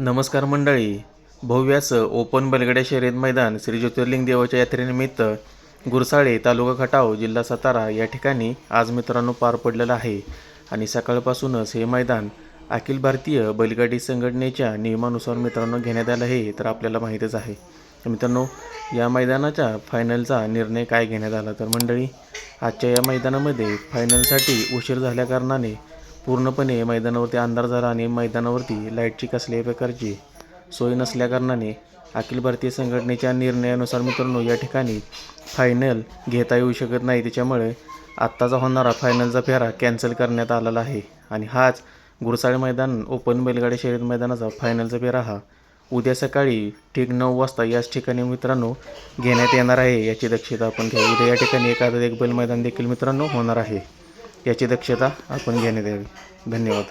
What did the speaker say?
नमस्कार मंडळी. भव्याचं ओपन बलगड्या शर्यत मैदान श्री ज्योतिर्लिंग देवाच्या यात्रेनिमित्त गुरसाळे तालुका खटाव जिल्हा सातारा या ठिकाणी आज मित्रांनो पार पडलेलं आहे. आणि सकाळपासूनच हे मैदान अखिल भारतीय बैलगाडी संघटनेच्या नियमानुसार मित्रांनो घेण्यात आलं आहे तर आपल्याला माहीतच आहे. मित्रांनो या मैदानाच्या फायनलचा निर्णय काय घेण्यात आला? तर मंडळी आजच्या या मैदानामध्ये फायनलसाठी उशीर झाल्याकारणाने पूर्णपणे मैदानावरती अंधार झाला आणि मैदानावरती लाईटची कसल्याही प्रकारची सोय नसल्याकारणाने अखिल भारतीय संघटनेच्या निर्णयानुसार मित्रांनो या ठिकाणी फायनल घेता येऊ शकत नाही. त्याच्यामुळे आत्ताचा होणारा फायनलचा फेरा कॅन्सल करण्यात आलेला आहे. आणि हाच गुरसाळे मैदान ओपन बैलगाडी शर्यत मैदानाचा फायनलचा फेरा हा उद्या सकाळी ठीक नऊ वाजता याच ठिकाणी मित्रांनो घेण्यात येणार आहे. याची दक्षता आपण घ्या उद्या या ठिकाणी एखादं एक बैल मैदान देखील मित्रांनो होणार आहे. याची दक्षता आपण घेण्यात यावी. धन्यवाद.